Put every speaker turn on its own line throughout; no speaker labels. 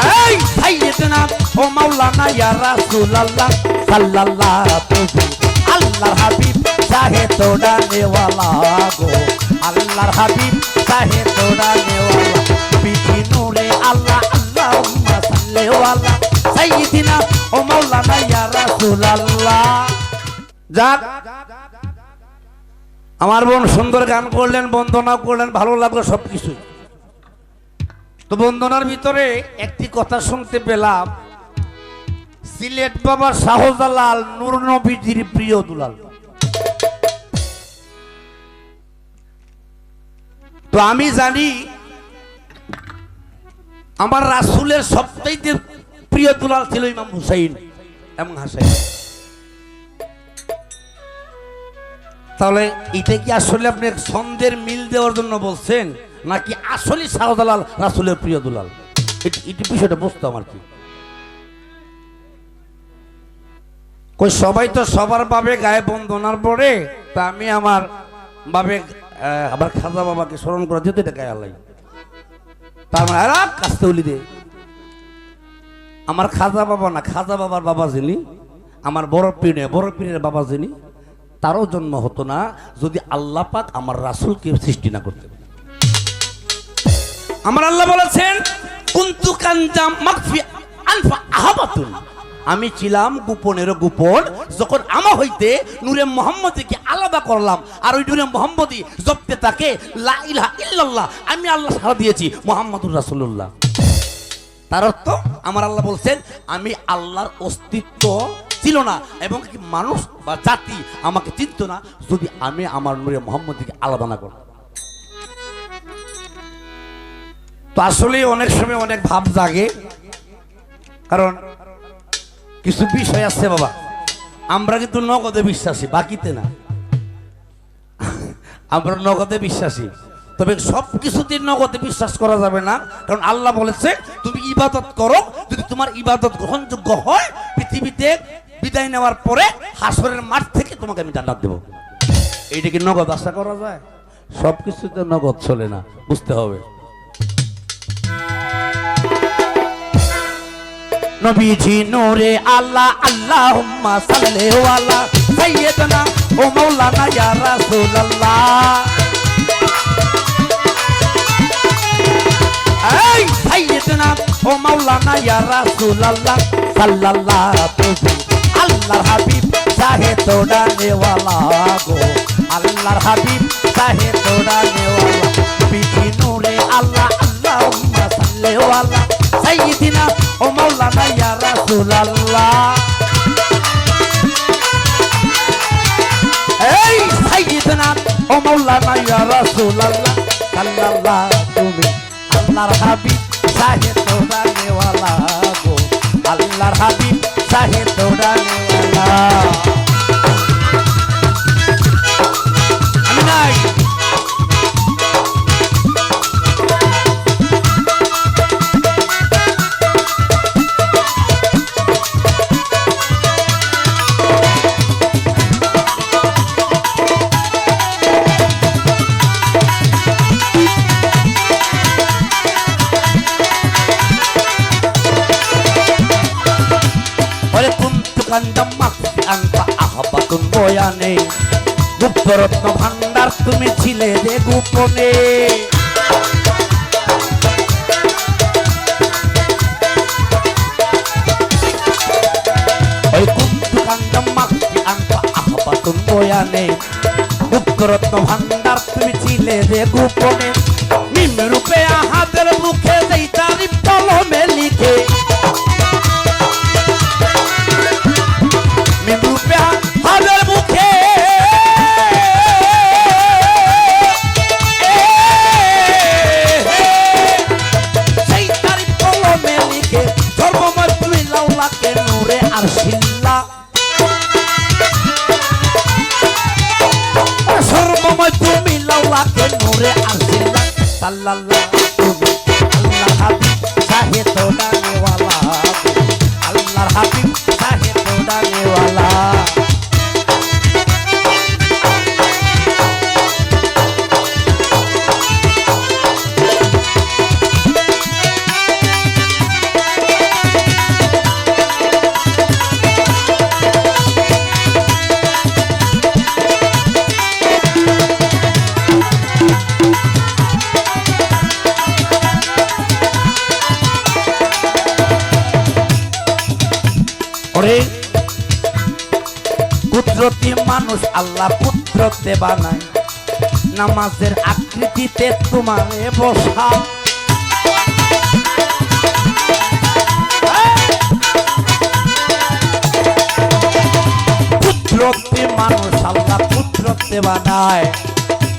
এই সাইয়েদনা ও মাওলানা ইয়া রাসূলুল্লাহ সাল্লাল্লাহু আল্লাহর হাবিব চাহে তোড়া নেওয়ালা গো। আল্লাহর হাবিব চাহে তোড়া নেওয়ালা বিধি নূরে আল্লাহ, আল্লাহুম্মা সাল্লি ওয়ালা ও মাওলানা ইয়া রাসূলুল্লাহ। যাক, আমার বোন সুন্দর গান করলেন, বন্দনা করলেন, ভালো লাগল সবকিছুই। তো বন্দনার ভিতরে একটি কথা শুনতে পেলাম। সিলেট বাবা শাহজালাল নূর নবীজির প্রিয় দুলাল। তো আমি জানি, আমার রাসুলের সবচাইতে প্রিয় দুলাল ছিল ইমাম হুসাইন এবং হাসাইন। তাহলে এটা কি আসলে আপনি ছন্দের মিল দেওয়ার জন্য বলছেন? নাকি আসলে শাহজালাল রাসুলের প্রিয় দুলাল? এটি- বিষয়টা বুঝতো আমার কি? কই, সবাই তো সবার বাবে গায়ে বন্দনার পরে তা আমি আমার বাবে আবার খাজা বাবাকে স্মরণ করা যেতে গায়ে আলাই তার আর কাস্তে উলি দে। আমার খাজা বাবা না, খাজা বাবার বাবা যিনি, আমার বড় পীরে বড় পীরের বাবা যিনি, তারও জন্ম হতো না যদি আল্লাহ পাক আমার রাসুলকে সৃষ্টি না করতে আমার আল্লাহ বলেছেন, কুন্তু কাঞ্জাম আনফা আহাবাতুন। আমি ছিলাম গোপনের গোপন, যখন আমা হইতে নূরে মোহাম্মদকে আলাদা করলাম, আর ওই নূরে মোহাম্মদই জপতে তাকে লা ইলাহা ইল্লাল্লাহ। আমি আল্লাহ সারা দিয়েছি, মোহাম্মদুর রাসূলুল্লাহ। তার অর্থ, আমার আল্লাহ বলছেন, আমি আল্লাহর অস্তিত্ব ছিল না, এবং মানুষ বা জাতি আমাকে চিনত না, যদি আমি আমার নূরে মোহাম্মদকে আলাদা না করতাম। তো আসলে অনেক সময় অনেক ভাব জাগে। কারণ কিছু বিষয় আছে বাবা। আমরা কিন্তু নগদে বিশ্বাসী, বাকিতে না। আমরা নগদে বিশ্বাসী। তবে সব কিছুতে নগদে বিশ্বাস করা যাবে না। কারণ আল্লাহ বলেছে, তুমি ইবাদত করো, যদি তোমার ইবাদত গ্রহণযোগ্য হয়, পৃথিবীতে বিদায় নেওয়ার পরে হাসরের মাঠ থেকে তোমাকে আমি জান্নাত দেবো। এইটা কি নগদ আশা করা যায়? সব কিছুতে নগদ চলে না, বুঝতে হবে। নবীজি নূরে আল্লাহ, আল্লাহুম্মা সাল্লি ওয়ালা সাইয়্যিদনা ও মাওলানা ইয়া রাসূলুল্লাহ। এই সাইয়্যিদনা ও মাওলানা ইয়া রাসূলুল্লাহ সাল্লাল্লাহু আল্লাহর হাবিব চাহে তোড়া নেওয়ালা গো। আল্লাহর হাবিব চাহে তোড়া নেওয়ালা নবীজি নূরে আল্লাহ, আল্লাহুম্মা সাল্লি ওয়ালা সাইয়্যিদিনা ও মাওলানা ইয়া রাসূলুল্লাহ। এই সাইয়্যিদিনা ও মাওলানা ইয়া রাসূলুল্লাহ। সাল্লাল্লাহু তুমি আল্লাহর হাবিব চাহে তোড়া নেওয়ালা গো। আল্লাহর হাবিব চাহে তোড়া নেওয়ালা। বয়ানে গুপ্তরত্ন ভান্ডার তুমি ছিলে রে গোপনে। গুপ্তরত্ন ভান্ডার তুমি ছিলে গোপনে। মুখে লিখে। আল্লাহ হাবিব আল্লাহ পুত্রতে বানায়। নামাজের আকৃতিতে তোমারে বসা মানুষ আল্লাহ পুত্রতে বানায়।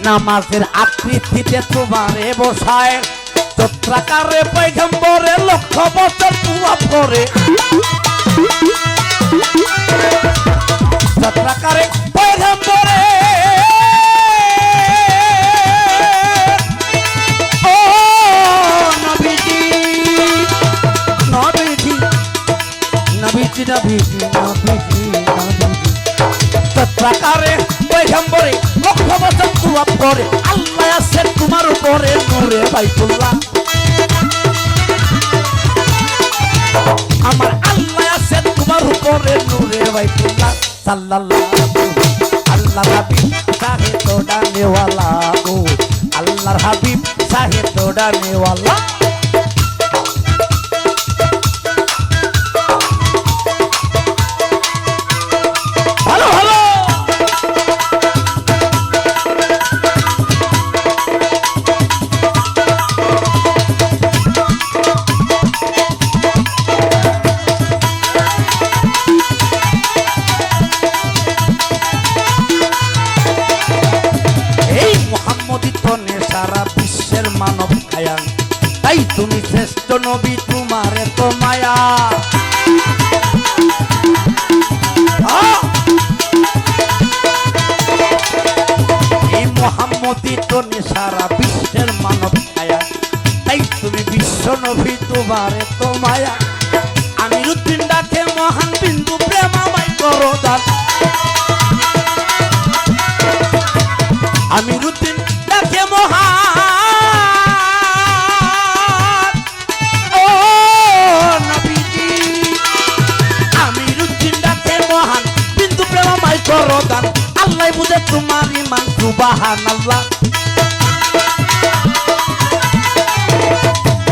নামাজের আকৃতিতে তোমারে বসায়। চত্রাকারে পৈগম্বরে লক্ষ বছর পুয়া পরে। চত্রাকারে পৈগম্বরে ও নবীজি নবীজি নবীজি নবীজি নবীজি নবীজি। চত্রাকারে পৈগম্বরে লক্ষ বছর পুয়া পরে আল্লাহ আছে তোমার উপরে, নূরে বাইতুল্লাহ। আমার আল্লাহ আছে তোমার উপরে, নূরে বাইতুল্লাহ। সাল্লাল্লাহু আল্লাহ হাবিব সাহে তো ডানেওয়ালা ও আল্লাহর হাবিব সাহে তো তুমি শ্রেষ্ঠ নবী, তোমার এত মায়া। এই নে সারা বিশ্বের মানব খায়ান তাই তুমি বিশ্ব নবী, তোমার মায়া। আমি রুদ্দিন ডাকে মহান বিন্দু প্রেমামাই করো আমি রুদ্দিন বুঝে তোমার ইমান সুবাহান আল্লাহ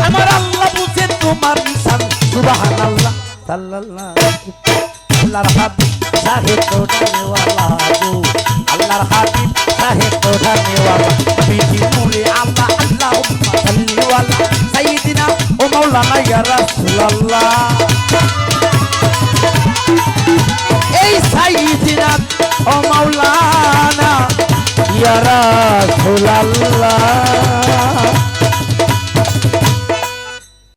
আমার আল্লাহ বুঝে তোমার ইসান সুবাহান আল্লাহ সাল্লাল্লাহ। আল্লাহর হাবিব সাহে তো ডানেওয়ালা গো। আল্লাহর হাবিব সাহে তো ডানেওয়ালা বিধি নূরে আল্লাহ আল্লাহ সাল্লিওয়ালা, সাইয়্যিদিনা ও মাওলানা ইয়া রাসূলুল্লাহ। এই সাইয়্যিদিনা ও মাওলানা યા રાખો લાલા